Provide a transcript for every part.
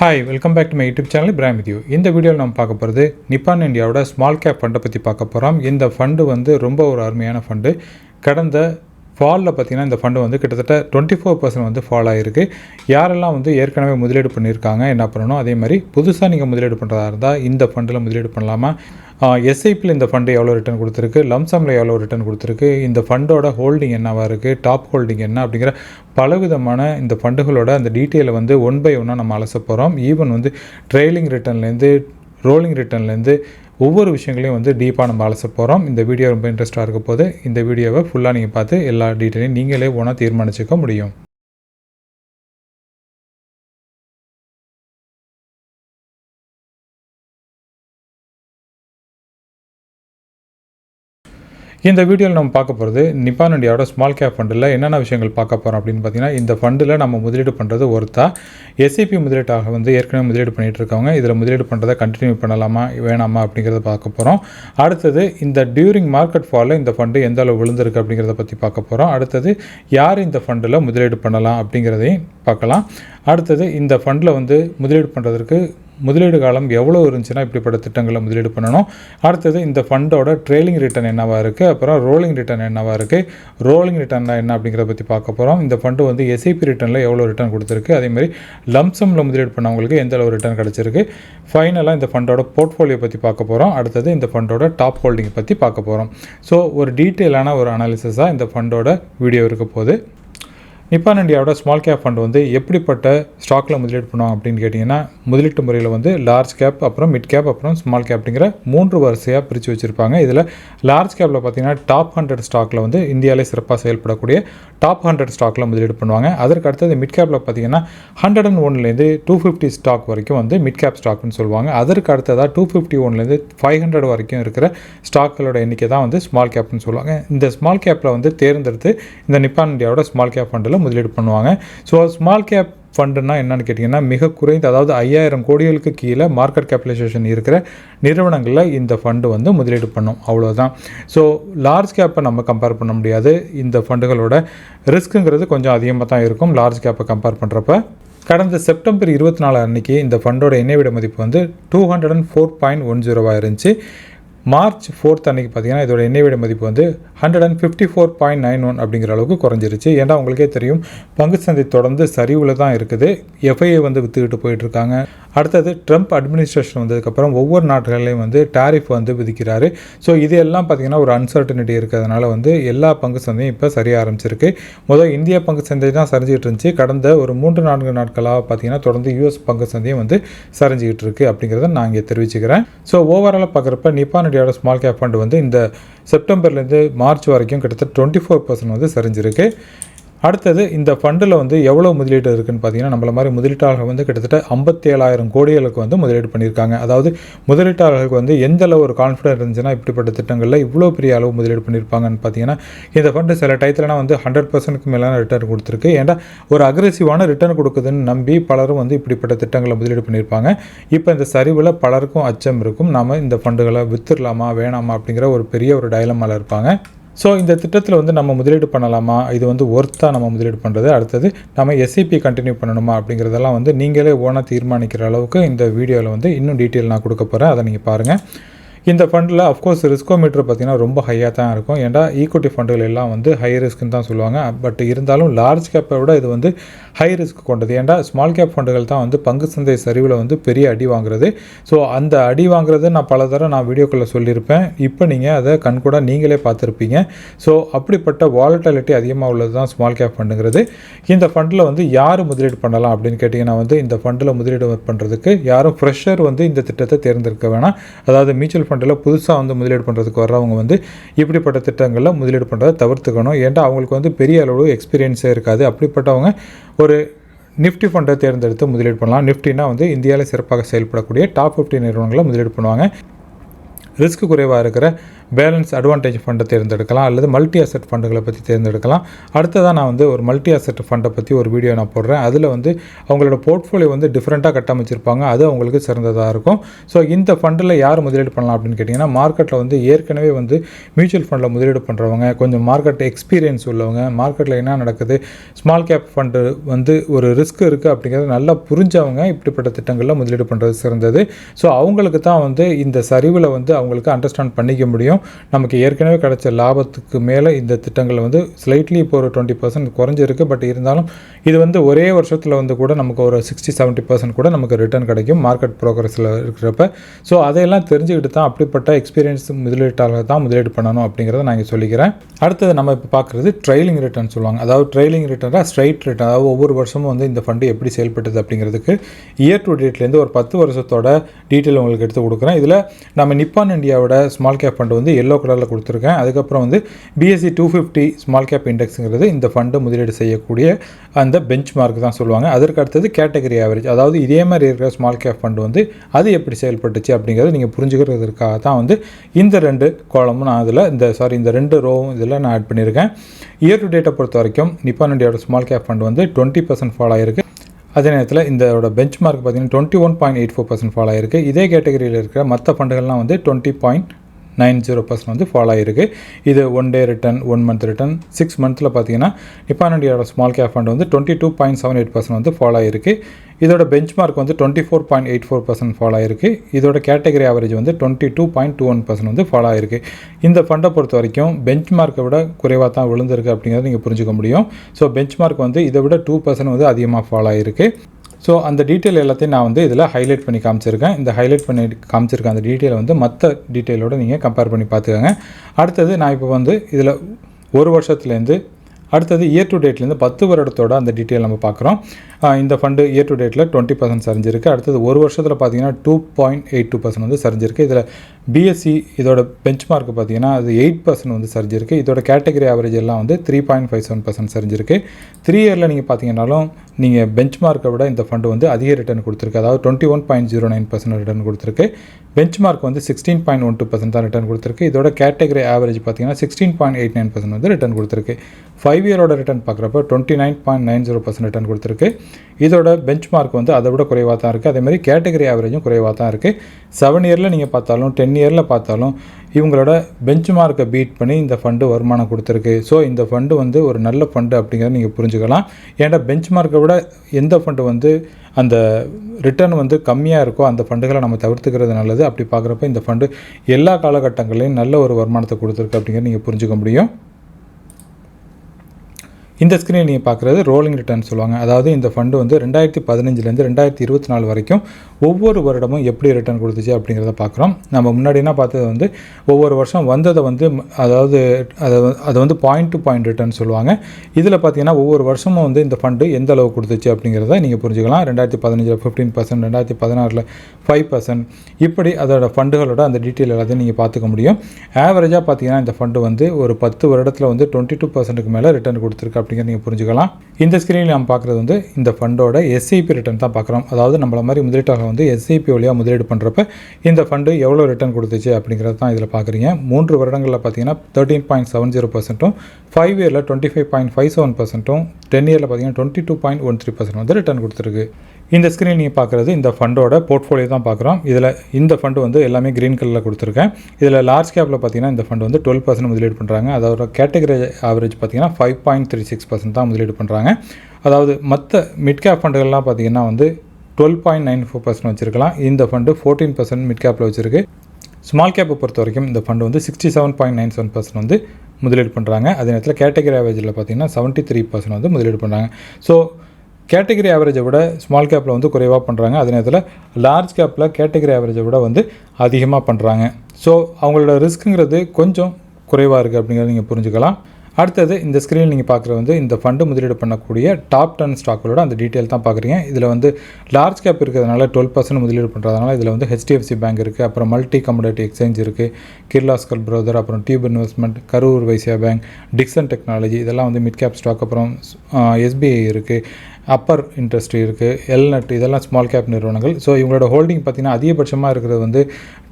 Hi welcome back to my YouTube channel from இந்த வீடியோவில் நம்ம பார்க்க போகிறது நிப்பான் இந்தியாவோட ஸ்மால் கேப் ஃபண்டை பற்றி பார்க்க போகிறோம் இந்த ஃபண்டு வந்து ரொம்ப ஒரு அருமையான ஃபண்டு கடந்த ஃபாலில் பார்த்தீங்கன்னா இந்த ஃபண்டு வந்து கிட்டத்தட்ட டுவெண்ட்டி ஃபோர் பர்சன்ட் வந்து ஃபால் ஆகிருக்கு யாரெல்லாம் வந்து ஏற்கனவே முதலீடு பண்ணியிருக்காங்க என்ன பண்ணணும்? அதே மாதிரி புதுசாக நீங்கள் முதலீடு பண்ணுறதா இருந்தால் இந்த ஃபண்டில் முதலீடு பண்ணலாமா? எஸ்ஐபியில் இந்த ஃபண்டு எவ்வளோ ரிட்டர்ன் கொடுத்துருக்கு? லம்சமில் எவ்வளோ ரிட்டர்ன் கொடுத்துருக்கு? இந்த ஃபண்டோட ஹோல்டிங் என்னவாக இருக்குது டாப் ஹோல்டிங் என்ன? அப்படிங்கிற பலவிதமான இந்த ஃபண்டுகளோட அந்த டீட்டெயிலை வந்து ஒன் பை ஒன்னாக நம்ம அலச போகிறோம் ஈவன் வந்து ட்ரெயிலிங் ரிட்டர்ன்லேருந்து ரோலிங் ரிட்டர்ன்லேருந்து ஒவ்வொரு விஷயங்களையும் வந்து டீப்பாக நம்ம அலச போகிறோம் இந்த வீடியோ ரொம்ப இன்ட்ரெஸ்ட்டாக இருக்க போது இந்த வீடியோவை ஃபுல்லாக நீங்கள் பார்த்து எல்லா டீட்டெயிலையும் நீங்களே ஒன்றா தீர்மானிச்சுக்க முடியும். இந்த வீடியோவில் நம்ம பார்க்க போகிறது நிப்பான் இண்டியாவோட ஸ்மால் கேப் ஃபண்டில் என்னென்ன விஷயங்கள் பார்க்க போகிறோம் அப்படின்னு பார்த்தீங்கன்னா இந்த ஃபண்டில் நம்ம முதலீடு பண்ணுறது ஒருத்தா எஸ்சிபி முதலீட்டாக வந்து ஏற்கனவே முதலீடு பண்ணிகிட்டு இருக்கவங்க இதில் முதலீடு பண்ணுறதை கண்டினியூ பண்ணலாமா வேணாமா அப்படிங்கிறத பார்க்க போகிறோம் அடுத்தது இந்த டியூரிங் மார்க்கெட் ஃபாலில் இந்த ஃபண்டு எந்த அளவு விழுந்திருக்கு அப்படிங்கிறத பற்றி பார்க்க போகிறோம் அடுத்தது யார் இந்த ஃபண்டில் முதலீடு பண்ணலாம் அப்படிங்கிறதையும் பார்க்கலாம். அடுத்தது இந்த ஃபண்டில் வந்து முதலீடு பண்ணுறதுக்கு முதலீடு காலம் எவ்வளோ இருந்துச்சுன்னா இப்படிப்பட்ட திட்டங்களை முதலீடு பண்ணணும். அடுத்தது இந்த ஃபண்டோட ட்ரெயிலிங் ரிட்டர்ன் என்னவாக இருக்குது அப்புறம் ரோலிங் ரிட்டர்ன் என்னவாக இருக்குது ரோலிங் ரிட்டர்னா என்ன அப்படிங்கிறத பற்றி பார்க்க போகிறோம் இந்த ஃபண்டு வந்து எஸ்ஐபி ரிட்டர்னில் எவ்வளோ ரிட்டர்ன் கொடுத்துருக்கு? அதே மாதிரி லம்சமில் முதலீடு பண்ணவங்களுக்கு எந்த அளவு ரிட்டர்ன் கிடச்சிருக்கு? ஃபைனலாக இந்த ஃபண்டோட போர்ட்ஃபோலியோ பற்றி பார்க்க போகிறோம் அடுத்தது இந்த ஃபண்டோட டாப் ஹோல்டிங் பற்றி பார்க்க போகிறோம் ஸோ ஒரு டீட்டெயிலான ஒரு அனாலிசிஸாக இந்த ஃபண்டோட வீடியோ இருக்க போகுது. நிப்பான் இண்டியாவோட ஸ்மால் கேப் ஃபண்ட் வந்து எப்படிப்பட்ட ஸ்டாக்கில் முதலீடு பண்ணுவாங்க அப்படின்னு கேட்டிங்கன்னா முதலீட்டு முறையில் வந்து லார்ஜ் கேப் அப்புறம் மிட் கேப் அப்புறம் ஸ்மால் கேப் அப்படிங்கிற மூன்று வரிசையாக பிரித்து வச்சுருப்பாங்க. இதில் லார்ஜ் கேப்பில் பார்த்தீங்கன்னா டாப் ஹண்ட்ரட் ஸ்டாக்கில் வந்து இந்தியாவிலே சிறப்பாக செயல்படக்கூடிய டாப் ஹண்ட்ரட் ஸ்டாக்கில் முதலீடு பண்ணுவாங்க. அதற்கு அடுத்தது மிட் கேப்பில் பார்த்தீங்கன்னா ஹண்ட்ரட் அண்ட் ஒன்லேருந்து டூ ஃபிஃப்டி ஸ்டாக் வரைக்கும் வந்து மிட் கேப் ஸ்டாக்னு சொல்லுவாங்க. அதற்கு அடுத்ததாக டூ ஃபிஃப்டி ஒன்லேருந்து ஃபைவ் ஹண்ட்ரட் வரைக்கும் இருக்கிற ஸ்டாக்களோட எண்ணிக்கை தான் வந்து ஸ்மால் கேப்னு சொல்லுவாங்க. இந்த ஸ்மால் கேப்பில் வந்து தேர்ந்தெடுத்து இந்த நிப்பான் இந்தியாவோட ஸ்மால் கேப் ஃபண்டில் முதலீடு பண்ணுவாங்க. ஸோ ஸ்மால் கேப் ஃபண்டுன்னா என்னன்னு கேட்டிங்கன்னா மிக குறைந்த அதாவது ஐயாயிரம் கோடிகளுக்கு கீழே மார்க்கெட் கேபிடலைசேஷன் இருக்கிற நிறுவனங்களில் இந்த ஃபண்டு வந்து முதலீடு பண்ணும். அவ்வளோதான் ஸோ லார்ஜ் கேப்பை நம்ம கம்பேர் பண்ண முடியாது. இந்த ஃபண்டுகளோட ரிஸ்க்குங்கிறது கொஞ்சம் அதிகமாக தான் இருக்கும். லார்ஜ் கேப்பை கம்பேர் பண்ணுறப்ப கடந்த செப்டம்பர் இருபத்தி நாலு அன்னைக்கு இந்த ஃபண்டோட எண்ணெய் விட மதிப்பு வந்து two hundred and four point one ஜீரோவாக இருந்துச்சு. மார்ச் ஃபோர்த் அன்றைக்கி பார்த்தீங்கன்னா இதோட எண்ணெய் மதிப்பு வந்து hundred and fifty four point nine one அப்படிங்கிற அளவுக்கு குறைஞ்சிருச்சு. ஏன்னா உங்களுக்கே தெரியும் பங்கு சந்தை தொடர்ந்து சரிவில் தான் இருக்குது. எஃப்ஐஏ வந்து விற்றுக்கிட்டு போயிட்டுருக்காங்க. அடுத்தது ட்ரம்ப் அட்மினிஸ்ட்ரேஷன் வந்ததுக்கப்புறம் ஒவ்வொரு நாடுகளையும் வந்து டேரிஃப் வந்து விதிக்கிறாரு. ஸோ இது எல்லாம் பார்த்திங்கன்னா ஒரு அன்சர்டனிட்டி இருக்கிறதுனால வந்து எல்லா பங்கு சந்தையும் இப்போ சரிய ஆரம்பிச்சிருக்கு. முதல் இந்திய பங்கு சந்தை தான் சரிஞ்சிக்கிட்டு இருந்துச்சு. கடந்த ஒரு மூன்று நான்கு நாட்களாக பார்த்தீங்கன்னா தொடர்ந்து யூஎஸ் பங்கு சந்தையும் வந்து சரிஞ்சிக்கிட்டு இருக்குது அப்படிங்கிறத நான் இங்கே தெரிவிச்சுக்கிறேன். ஸோ ஓவராலாக பார்க்குறப்ப நிப்பான் இண்டியாவோட ஸ்மால் கேப் ஃபண்ட் வந்து இந்த செப்டம்பர்லேருந்து மார்ச் வரைக்கும் கிட்டத்தட்ட டுவெண்ட்டி ஃபோர் பர்சன்ட் வந்து சரிஞ்சிருக்கு. அடுத்தது இந்த ஃபண்டில் வந்து எவ்வளோ முதலீடு இருக்குன்னு பார்த்தீங்கன்னா நம்மள மாதிரி முதலீட்டாளர்கள் வந்து கிட்டத்தட்ட ஐம்பத்தி ஏழாயிரம் கோடிகளுக்கு வந்து முதலீடு பண்ணியிருக்காங்க. அதாவது முதலீட்டாளர்களுக்கு வந்து எந்த அளவு ஒரு கான்ஃபிடன்ஸ் இருந்துச்சுன்னா இப்படிப்பட்ட திட்டங்களில் இவ்வளோ பெரிய அளவு முதலீடு பண்ணியிருப்பாங்கன்னு பார்த்தீங்கன்னா இந்த ஃபண்டு சில டயத்துலனா வந்து ஹண்ட்ரட் பர்சன்ட்க்கு மேலான ரிட்டர்ன் கொடுத்துருக்கு. ஏன்னா ஒரு அக்ரெசிவான ரிட்டர்ன் கொடுக்குதுன்னு நம்பி பலரும் வந்து இப்படிப்பட்ட திட்டங்களை முதலீடு பண்ணியிருப்பாங்க. இப்போ இந்த சரிவில் பலருக்கும் அச்சம் இருக்கும். நாம் இந்த ஃபண்டுகளை வித்துடலாமா வேணாமா அப்படிங்கிற ஒரு பெரிய ஒரு டயலமாவில் இருப்பாங்க. ஸோ இந்த திட்டத்தில் வந்து நம்ம முதலீடு பண்ணலாமா? இது வந்து ஒர்த்தாக நம்ம முதலீடு பண்ணுறது அடுத்தது நம்ம எஸ்ஐபி கண்டினியூ பண்ணணுமா? அப்படிங்கிறதெல்லாம் வந்து நீங்களே ஓனாக தீர்மானிக்கிற அளவுக்கு இந்த வீடியோவில் வந்து இன்னும் டீட்டெயில் நான் கொடுக்க போகிறேன் அதை நீங்கள் பாருங்கள் இந்த ஃபண்டில் அஃப்கோர்ஸ் ரிஸ்கோ மீட்டர் பார்த்தீங்கன்னா ரொம்ப ஹையாக தான் இருக்கும். ஏன்டா ஈக்குவிட்டி ஃபண்டுகள் எல்லாம் வந்து ஹை ரிஸ்க்குன்னு தான் சொல்லுவாங்க. பட் இருந்தாலும் லார்ஜ் கேப்பை விட இது வந்து ஹை ரிஸ்க் கொண்டது. ஏன்டா ஸ்மால் கேப் ஃபண்டுகள் தான் வந்து பங்கு சந்தை சரிவில் வந்து பெரிய அடி வாங்குறது. ஸோ அந்த அடி வாங்குறது நான் பல தடவை நான் வீடியோக்குள்ளே சொல்லியிருப்பேன். இப்போ நீங்கள் அதை கண்கூட நீங்களே பார்த்துருப்பீங்க. ஸோ அப்படிப்பட்ட வாலட்டாலிட்டி அதிகமாக உள்ளது தான் ஸ்மால் கேப் ஃபண்டுங்கிறது இந்த ஃபண்டில் வந்து யார் முதலீடு பண்ணலாம் அப்படின்னு கேட்டிங்கன்னா வந்து இந்த ஃபண்டில் முதலீடு பண்ணுறதுக்கு யாரும் ஃப்ரெஷர் வந்து இந்த திட்டத்தை தேர்ந்தெடுக்க வேணாம். அதாவது மியூச்சுவல் பண்ணுறதுல புதுசாக வந்து முதலீடு பண்ணுறதுக்கு வர்றவங்க வந்து இப்படிப்பட்ட திட்டங்களில் முதலீடு பண்ணுறதை தவிர்த்துக்கணும். ஏன்டா அவங்களுக்கு வந்து பெரிய அளவு எக்ஸ்பீரியன்ஸே இருக்காது. அப்படிப்பட்டவங்க ஒரு நிஃப்டி ஃபண்டை தேர்ந்தெடுத்து முதலீடு பண்ணலாம். நிஃப்டினா வந்து இந்தியாவில் சிறப்பாக செயல்படக்கூடிய டாப் ஃபிஃப்டி நிறுவனங்களை முதலீடு பண்ணுவாங்க. ரிஸ்க் குறைவாக இருக்கிற பேலன்ஸ் அட்வான்டேஜ் ஃபண்டை தேர்ந்தெடுக்கலாம் அல்லது மல்டி அசெட் ஃபண்டுகளை பற்றி தேர்ந்தெடுக்கலாம். அடுத்ததாக நான் வந்து ஒரு மல்டி அசெட் ஃபண்டை பற்றி ஒரு வீடியோ நான் போடுறேன். அதில் வந்து அவங்களோட போர்ட்ஃபோலியோ வந்து டிஃப்ரெண்ட்டாக கட்டமைச்சிருப்பாங்க. அது அவங்களுக்கு சிறந்ததாக இருக்கும். ஸோ இந்த ஃபண்டில் யார் முதலீடு பண்ணலாம் அப்படின்னு கேட்டிங்கன்னா மார்க்கெட்டில் வந்து ஏற்கனவே வந்து மியூச்சுவல் ஃபண்டில் முதலீடு பண்ணுறவங்க கொஞ்சம் மார்க்கெட் எக்ஸ்பீரியன்ஸ் உள்ளவங்க மார்க்கெட்டில் என்ன நடக்குது ஸ்மால் கேப் ஃபண்டு வந்து ஒரு ரிஸ்க் இருக்குது அப்படிங்கிறத நல்லா புரிஞ்சவங்க இப்படிப்பட்ட திட்டங்களில் முதலீடு பண்ணுறது சிறந்தது. ஸோ அவங்களுக்கு தான் வந்து இந்த சரிவில் வந்து அவங்களுக்கு அண்டர்ஸ்டாண்ட் பண்ணிக்க முடியும். நமக்கு ஏற்கனவே கிடைச்ச லாபத்துக்கு மேலே இந்த திட்டங்கள் வந்து ஸ்லைட்லி இப்போ ஒரு டுவெண்ட்டி பர்சன்ட் குறைஞ்சிருக்கு. பட் இருந்தாலும் இது வந்து ஒரே வருஷத்தில் வந்து கூட நமக்கு ஒரு சிக்ஸ்டி செவன்ட்டி பர்சன்ட் கூட நமக்கு ரிட்டர்ன் கிடைக்கும். மார்க்கெட் ப்ரோக்ரஸில் இருக்கிறப்ப. ஸோ அதையெல்லாம் தெரிஞ்சுக்கிட்டு தான் அப்படிப்பட்ட எக்ஸ்பீரியன்ஸ் முதலீட்டாளர் தான் முதலீடு பண்ணணும் அப்படிங்கிறத நான் இங்கே சொல்லிக்கிறேன். அடுத்தது நம்ம இப்போ பார்க்குறது ட்ரைலிங் ரிட்டர்ன் சொல்லுவாங்க. அதாவது ட்ரைலிங் ரிட்டர்னாக ஸ்ட்ரைட் ரிட்டர்ன் அதாவது ஒவ்வொரு வருஷமும் வந்து இந்த ஃபண்டு எப்படி செயல்பட்டது அப்படிங்கிறதுக்கு இயர் டு டேட்லேருந்து ஒரு பத்து வருஷத்தோட டீட்டெயில் உங்களுக்கு எடுத்து கொடுக்குறேன். இதில் நம்ம நிப்பான் இந்தியாவோட ஸ்மால் கேப் ஃபண்டு வந்து எல்லோ கலரில் கொடுத்துருக்கேன். அதுக்கப்புறம் வந்து BSE two fifty small cap இண்டெக்ஸுங்கிறது இந்த ஃபண்டு முதலீடு செய்யக்கூடிய அந்த பெஞ்ச் மார்க் தான் சொல்லுவாங்க. அதற்கு அடுத்தது கேட்டகரி ஆவரேஜ் அதாவது இதே மாதிரி இருக்கிற ஸ்மால் கேப் ஃபண்டு வந்து அது எப்படி செயல்பட்டுச்சு அப்படிங்கிறத நீங்கள் புரிஞ்சுக்கிறதுக்காக தான் வந்து இந்த ரெண்டு கோலமும் நான் அதில் இந்த சாரி இந்த ரெண்டு ரோவும் இதில் நான் ஆட் பண்ணியிருக்கேன். இயர் டு டேட்டை பொறுத்த வரைக்கும் நிப்பான் இண்டியாவோட ஸ்மால் கேப் ஃபண்ட் வந்து டுவெண்ட்டி பர்சன்ட் ஃபால் ஆயிருக்கு. அதே நேரத்தில் இதோட பெஞ்ச் மார்க் பார்த்தீங்கன்னா twenty one point eight four percent fall ஆயிருக்கு. இதே கேட்டகரியில் இருக்கிற மற்ற ஃபண்டுகள்லாம் வந்து twenty point nine zero percent வந்து ஃபாலோ ஆகிருக்கு இது one day return one month return six மந்த்தில் பார்த்தீங்கன்னா நிப்பான் இண்டியாவோட ஸ்மால் கேப் ஃபண்ட் வந்து twenty two point seven eight percent வந்து ஃபாலோ ஆகிருக்கு இதோட பெஞ்ச் மார்க் வந்து twenty four point eight four percent fall ஆகிருக்கு இதோட கேட்டகரி ஆவரேஜ் வந்து twenty two point two one percent வந்து ஃபாலோ ஆகிருக்கு இந்த ஃபண்டை பொறுத்த வரைக்கும் பெஞ்ச் மார்க்கை விட குறைவாக தான் விழுந்திருக்கு அப்படிங்கிறத நீங்கள் புரிஞ்சுக்க முடியும். ஸோ பெஞ்ச் மார்க் வந்து இதை விட டூ பர்சன்ட் வந்து அதிகமாக ஃபாலோ ஆகிருக்கு ஸோ அந்த டீட்டெயில் எல்லாத்தையும் நான் வந்து இதில் ஹைலைட் பண்ணி காமிச்சிருக்கேன். இந்த ஹைலைட் பண்ணி காமிச்சிருக்க அந்த டீட்டெயில் வந்து மற்ற டீட்டெயிலோடு நீங்கள் கம்பேர் பண்ணி பார்த்துக்கோங்க. அடுத்தது நான் இப்போ வந்து இதில் ஒரு வருஷத்துலேருந்து அடுத்தது இயர் டு டேட்லேருந்து பத்து வருடத்தோட அந்த டீட்டெயில் நம்ம பார்க்குறோம். இந்த ஃபண்டு இயர் டு டேட்டில் டுவெண்ட்டி பர்சன்ட் சரிஞ்சிருக்கு. அடுத்தது ஒரு வருஷத்தில் பார்த்தீங்கன்னா two point eight two percent வந்து சரிஞ்சிருக்கு. இதில் பிஎஸ்சி இதோட பெஞ்ச் மார்க் பார்த்தீங்கன்னா அது எயிட் பர்சன்ட் வந்து சரிஞ்சிருக்கு. இதோட கேட்டகரி ஆவரேஜ் எல்லாம் வந்து three point five seven percent சரிஞ்சிருக்கு. Three இயரில் நீங்கள் பார்த்தீங்கன்னாலும் நீங்கள் பெஞ்ச் மார்க்கை விட இந்த ஃபண்டு வந்து அதிக ரிட்டர்ன் கொடுத்துருக்கு. அதாவது twenty one point zero nine percent return கொடுத்துருக்கு. பெஞ்ச் மார்க் வந்து sixteen point one two percent தான் ரிட்டர்ன் கொடுத்துருக்கு. இதோட கேட்டகரி ஆவரேஜ் பார்த்தீங்கன்னா sixteen point eight nine percent வந்து ரிட்டர்ன் கொடுத்துருக்கு. ஃபைவ் இயரோட ரிட்டர்ன் பார்க்குறப்ப twenty nine point nine zero percent return கொடுத்துருக்கு. இதோட பெஞ்ச் மார்க் வந்து அதை விட குறைவாக தான் இருக்குது அதேமாதிரி கேட்டகரி ஆவரேஜும் குறைவாக தான் இருக்குது செவன் இயரில் நீங்கள் பார்த்தாலும் டென் இயரில் பார்த்தாலும் இவங்களோட பெஞ்ச் மார்க்கை பீட் பண்ணி இந்த ஃபண்டு வருமானம் கொடுத்துருக்கு. ஸோ இந்த ஃபண்டு வந்து ஒரு நல்ல ஃபண்டு அப்படிங்கிறத நீங்கள் புரிஞ்சுக்கலாம். ஏன்னா பெஞ்ச் மார்க்கை விட எந்த ஃபண்டு வந்து அந்த ரிட்டர்ன் வந்து கம்மியாக இருக்கோ அந்த ஃபண்டுகளை நம்ம தவிர்த்துக்கிறது நல்லது. அப்படி பார்க்குறப்ப இந்த ஃபண்டு எல்லா காலகட்டங்களையும் நல்ல ஒரு வருமானத்தை கொடுத்துருக்கு அப்படிங்கிறத நீங்கள் புரிஞ்சுக்க முடியும். இந்த ஸ்க்ரீனை நீங்கள் பார்க்குறது ரோலிங் ரிட்டர்ன் சொல்லுவாங்க. அதாவது இந்த ஃபண்டு வந்து ரெண்டாயிரத்தி பதினஞ்சுலேருந்து ரெண்டாயிரத்தி இருபத்தி நாலு வரைக்கும் ஒவ்வொரு வருடமும் எப்படி ரிட்டர்ன் கொடுத்துச்சு அப்படிங்கிறத பார்க்குறோம் நம்ம முன்னாடி என்ன பார்த்தது வந்து ஒவ்வொரு வருஷம் வந்ததை வந்து அதாவது அதை அதை வந்து பாயிண்ட் டு பாயிண்ட் ரிட்டர்ன் சொல்லுவாங்க. இதில் பார்த்தீங்கன்னா ஒவ்வொரு வருஷமும் வந்து இந்த ஃபண்டு எந்த அளவு கொடுத்துச்சு அப்படிங்கிறத நீங்கள் புரிஞ்சுக்கலாம். ரெண்டாயிரத்தி பதினஞ்சில் ஃபிஃப்டீன் பர்சன்ட் ரெண்டாயிரத்தி பதினாறில் ஃபைவ் பர்சன்ட் இப்படி அதோட ஃபண்டுகளோட அந்த டீட்டெயில் எல்லாத்தையும் நீங்கள் பார்த்துக்க முடியும். ஆவரேஜாக பார்த்தீங்கன்னா இந்த ஃபண்டு வந்து ஒரு பத்து வருடத்தில் வந்து டுவெண்ட்டி டூ பர்சன்ட்டுக்கு மேலே ரிட்டர்ன் கொடுத்துருக்கு அப்படிங்கிறத நீங்கள் புரிஞ்சுக்கலாம். இந்த ஸ்க்ரீனில் நம்ம பார்க்குறது வந்து இந்த ஃபண்டோட எஸ்ஐபி ரிட்டர்ன் தான் பார்க்குறோம். அதாவது நம்மள மாதிரி முதலீட்டாளர் வந்து எஸ்ஐபி வழியாக முதலீடு பண்ணுறப்ப இந்த ஃபண்டு எவ்வளோ ரிட்டர்ன் கொடுத்துச்சு அப்படிங்கிறது தான் இதில் பார்க்குறீங்க. மூன்று வருடங்களில் பார்த்தீங்கன்னா தேர்ட்டீன் பாயிண்ட் செவன் ஜீரோ பர்சன்ட்டும் ஃபைவ் இயரில் twenty five point five seven பர்சன்ட்டும் ten இயரில் பார்த்தீங்கன்னா twenty two point one three percent வந்து ரிட்டர்ன் கொடுத்துருக்கு. இந்த ஸ்க்ரீன் நீங்கள் பார்க்குறது இந்த ஃபண்டோட போர்ட்ஃபோலியோ தான் பார்க்குறோம் இதில் இந்த ஃபண்டு வந்து எல்லாமே க்ரீன் கலரில் கொடுத்துருக்கேன். இதில் லார்ஜ் கேப்பில் பார்த்தீங்கன்னா இந்த ஃபண்டு வந்து டுவெல் பர்சன்ட் முதலீடு பண்ணுறாங்க அதோட கேட்டகரி ஆவரேஜ் பார்த்தீங்கன்னா five point three six percent தான் முதலீடு பண்ணுறாங்க அதாவது மற்ற மிட் கேப் ஃபண்டுகள்லாம் பார்த்தீங்கன்னா வந்து twelve point nine four percent வச்சிருக்கலாம். இந்த ஃபண்டு ஃபோர்டீன் பர்சன்ட் மிட் கேப்பில் வச்சிருக்கு. ஸ்மால் கேப்பை பொறுத்த வரைக்கும் இந்த ஃபண்டு வந்து sixty seven point nine seven percent வந்து முதலீடு பண்ணுறாங்க அதே நேரத்தில் கேட்டகரி ஆவரேஜில் பார்த்தீங்கன்னா செவன்ட்டி த்ரீ பர்சன்ட் வந்து முதலீடு பண்ணுறாங்க ஸோ கேட்டகரி ஆவரேஜை விட ஸ்மால் கேப்பில் வந்து குறைவாக பண்ணுறாங்க அதே நேரத்தில் லார்ஜ் கேப்பில் கேட்டகரி ஆவரேஜை விட வந்து அதிகமாக பண்ணுறாங்க ஸோ அவங்களோட ரிஸ்க்குங்கிறது கொஞ்சம் குறைவாக இருக்குது அப்படிங்கிறத நீங்கள் புரிஞ்சுக்கலாம். அடுத்தது இந்த ஸ்க்ரீனில் நீங்கள் பார்க்குற வந்து இந்த ஃபண்டு முதலீடு பண்ணக்கூடிய டாப் டென் ஸ்டாக்களோட அந்த டீட்டெயில் தான் பார்க்குறீங்க இதில் வந்து லார்ஜ் கேப் இருக்கிறதுனால டுவெல் பர்சன்ட் முதலீடு பண்ணுறதுனால இதில் வந்து ஹெச்டிஎஃப்சி பேங்க் இருக்குது அப்புறம் மல்டி கமோடிட்டி எக்ஸ்சேஞ்ச் இருக்குது கிர்லாஸ்கர் ப்ரோதர் அப்புறம் tube investment Karur Vysya bank Dixon technology இதெல்லாம் வந்து மிட் கேப் ஸ்டாக் அப்புறம் எஸ்பிஐ இருக்குது அப்பர் இண்டஸ்ட்ரி இருக்குது எல்நட் இதெல்லாம் ஸ்மால் கேப் நிறுவனங்கள். ஸோ இவங்களோட ஹோல்டிங் பார்த்திங்கன்னா அதிகபட்சமாக இருக்கிறது வந்து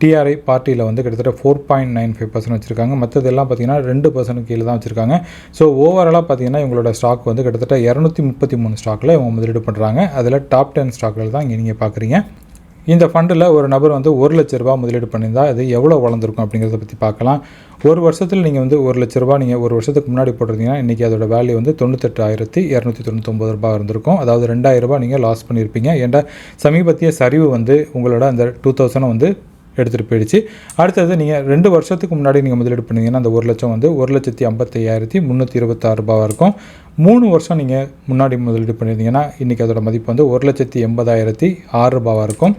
டிஆர்ஐ பார்ட்டியில் வந்து கிட்டத்தட்ட four point nine five percent வச்சுருக்காங்க. மற்றதெல்லாம் பார்த்திங்கன்னா ரெண்டு பர்சன்ட் கீழே தான் வச்சுருக்காங்க. ஸோ ஓவராலாக பார்த்திங்கன்னா இவங்களோட ஸ்டாக் வந்து கிட்டத்தட்ட இரநூத்தி முப்பத்தி மூணு ஸ்டாக்கில் இவங்க முதலீடு பண்ணுறாங்க அதில் டாப் டென் ஸ்டாக்கில் தான் இங்கே நீங்கள் பார்க்குறீங்க இந்த ஃபண்டில் ஒரு நபர் வந்து ஒரு லட்ச ரூபா முதலீடு பண்ணியிருந்தால் அது எவ்வளோ வளர்ந்துருக்கும் அப்படிங்கிறத பற்றி பார்க்கலாம். ஒரு வருஷத்தில் நீங்கள் வந்து ஒரு லட்ச ரூபா நீங்கள் ஒரு வருஷத்துக்கு முன்னாடி போட்டிருந்தீங்கன்னா இன்றைக்கி அதோட வேல்யூ வந்து தொண்ணூத்தெட்டாயிரத்தி இரநூத்தி தொண்ணூத்தொம்பது ரூபா இருந்திருக்கும். அதாவது ரெண்டாயிரம் ரூபாய் நீங்கள் லாஸ் பண்ணியிருப்பீங்க. ஏன்டா சமீபத்திய சரிவு வந்து உங்களோட அந்த டூ தௌசண்ட் வந்து எடுத்துகிட்டு போயிடுச்சு. அடுத்தது நீங்கள் ரெண்டு வருஷத்துக்கு முன்னாடி நீங்கள் முதலீடு பண்ணிங்கன்னா அந்த ஒரு லட்சம் வந்து ஒரு லட்சத்தி ஐம்பத்தையாயிரத்தி முந்நூற்றி இருபத்தாறு ரூபாவாக இருக்கும். மூணு வருஷம் நீங்கள் முன்னாடி முதலீடு பண்ணியிருந்தீங்கன்னா இன்றைக்கி அதோட மதிப்பு வந்து ஒரு லட்சத்தி எண்பதாயிரத்தி ஆறு ரூபாவாக இருக்கும்.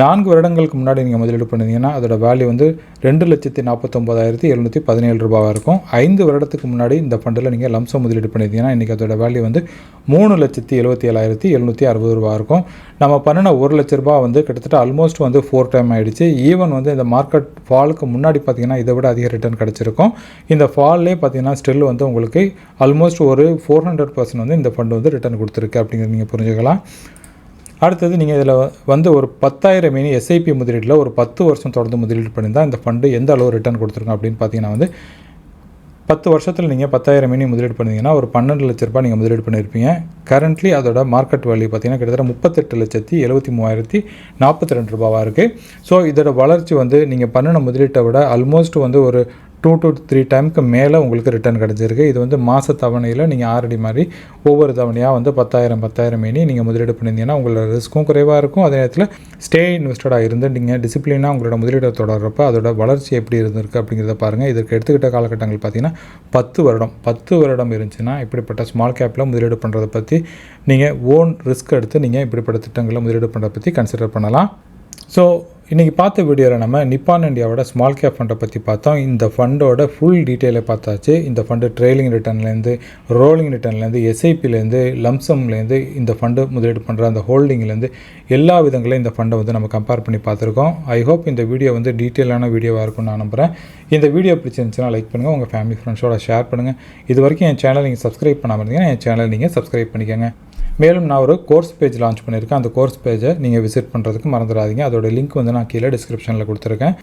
நான்கு வருடங்களுக்கு முன்னாடி நீங்கள் முதலீடு பண்ணிருந்தீங்கன்னா அதோட வேல்யூ வந்து ரெண்டு லட்சத்தி நாற்பத்தொம்பதாயிரத்தி எழுநூற்றி பதினேழு ரூபாவாக இருக்கும். ஐந்து வருடத்துக்கு முன்னாடி இந்த ஃபண்டில் நீங்கள் லம்சம் முதலீடு பண்ணியிருந்தீங்கன்னா இன்றைக்கி அதோட வேல்யூ வந்து மூணு லட்சத்தி எழுபத்தி ஏழாயிரத்தி எழுநூற்றி அறுபது ரூபா இருக்கும். நம்ம பண்ணின ஒரு லட்ச ரூபா வந்து கிட்டத்தட்ட ஆல்மோஸ்ட் வந்து ஃபோர் டைம் ஆகிடுச்சு ஈவன் வந்து இந்த மார்க்கெட் ஃபாலுக்கு முன்னாடி பார்த்திங்கன்னா இதை விட அதிக ரிட்டர்ன் கிடச்சிருக்கும். இந்த ஃபால்லே பார்த்தீங்கன்னா ஸ்டில் வந்து உங்களுக்கு ஆல்மோஸ்ட் ஒரு ஃபோர் ஹண்ட்ரட் பர்சன்ட் வந்து இந்த ஃபண்டு வந்து ரிட்டர்ன் கொடுத்துருக்கு அப்படிங்கிறது நீங்கள் புரிஞ்சுக்கலாம். அடுத்தது நீங்கள் இதில் வந்து ஒரு பத்தாயிரம் மினி எஸ்ஐபி முதலீட்டில் ஒரு பத்து வருஷம் தொடர்ந்து முதலீடு பண்ணியிருந்தால் இந்த ஃபண்டு எந்த அளவு ரிட்டர்ன் கொடுத்துருக்கோம் அப்படின்னு பார்த்தீங்கன்னா வந்து பத்து வருஷத்தில் நீங்கள் பத்தாயிரம் மினி முதலீடு பண்ணிங்கன்னா ஒரு பன்னெண்டு லட்ச ரூபாய் நீங்கள் முதலீடு பண்ணியிருப்பீங்க. கரண்ட்லி அதோட மார்க்கெட் வேல்யூ பார்த்தீங்கன்னா கிட்டத்தட்ட முப்பத்தெட்டு லட்சத்தி எழுபத்தி மூவாயிரத்தி நாற்பத்தி ரெண்டு ரூபாவாக இருக்குது ஸோ இதோட வளர்ச்சி வந்து நீங்கள் பண்ணின முதலீட்டை விட ஆல்மோஸ்ட் வந்து ஒரு டூ டு த்ரீ டைமுக்கு மேலே உங்களுக்கு ரிட்டர்ன் கிடச்சிருக்கு. இது வந்து மாத தவணையில் நீங்கள் ஆர்டி மாதிரி ஒவ்வொரு தவணையாக வந்து பத்தாயிரம் பத்தாயிரம் மேனி நீங்கள் முதலீடு பண்ணியிருந்தீங்கன்னா உங்களோட ரிஸ்க்கும் குறைவாக இருக்கும். அதே நேரத்தில் ஸ்டே இன்வெஸ்டடாக இருந்து நீங்கள் டிசிப்ளினாக உங்களோட முதலீடு தொடர்றப்ப அதோட வளர்ச்சி எப்படி இருந்திருக்கு அப்படிங்கிறத பாருங்கள் இதற்கு எடுத்துக்கிட்ட காலகட்டங்கள் பார்த்தீங்கன்னா பத்து வருடம் பத்து வருடம் இருந்துச்சுன்னா இப்படிப்பட்ட ஸ்மால் கேப்பில் முதலீடு பண்ணுறதை பற்றி நீங்கள் ஓன் ரிஸ்க் எடுத்து நீங்கள் இப்படிப்பட்ட திட்டங்களில் முதலீடு பண்ணுறதை பற்றி கன்சிடர் பண்ணலாம். ஸோ இன்றைக்கி பார்த்த வீடியோவில் நம்ம நிப்பான் இந்தியாவோட ஸ்மால் கேப் ஃபண்டை பற்றி பார்த்தோம். இந்த ஃபண்டோட ஃபுல் டீட்டெயிலை பார்த்தாச்சு. இந்த ஃபண்டு ட்ரெயிலிங் ரிட்டர்ன்லேருந்து ரோலிங் ரிட்டர்ன்லேருந்து எஸ்ஐபிலேருந்து லம்சம்லேருந்து இந்த ஃபண்டு முதலீடு பண்ணுற அந்த ஹோல்டிங்லேருந்து எல்லா விதங்களையும் இந்த ஃபண்டை வந்து நம்ம கம்பேர் பண்ணி பார்த்துருக்கோம். ஐ ஹோப் இந்த வீடியோ வந்து டீட்டெயிலான வீடியோவாக இருக்கும்னு நான் நம்புகிறேன் இந்த வீடியோ பிடிச்சிருந்துச்சுன்னா லைக் பண்ணுங்கள் உங்கள் ஃபேமிலி ஃப்ரெண்ட்ஸோட ஷேர் பண்ணுங்கள் இது வரைக்கும் என் சேனல் நீங்கள் சப்ஸ்கிரைப் பண்ணாமல் இருந்தீங்கன்னா என் சேனல் நீங்கள் சப்ஸ்கிரைப் பண்ணிக்கோங்க. மேலும் நான் ஒரு கோர்ஸ் பேஜ் லான்ச் பண்ணியிருக்கேன். அந்த கோர்ஸ் பேஜை நீங்கள் விசிட் பண்ணுறதுக்கு மறந்துடாதீங்க. அதோட லிங்க் வந்து நான் கீழே டிஸ்கிரிப்ஷனில் கொடுத்துருக்கேன்.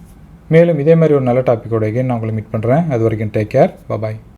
மேலும் இதே மாதிரி ஒரு நல்ல டாப்பிக்கோட நான் உங்களை மீட் பண்ணுறேன் அது வரைக்கும் டேக் கேர் பாய்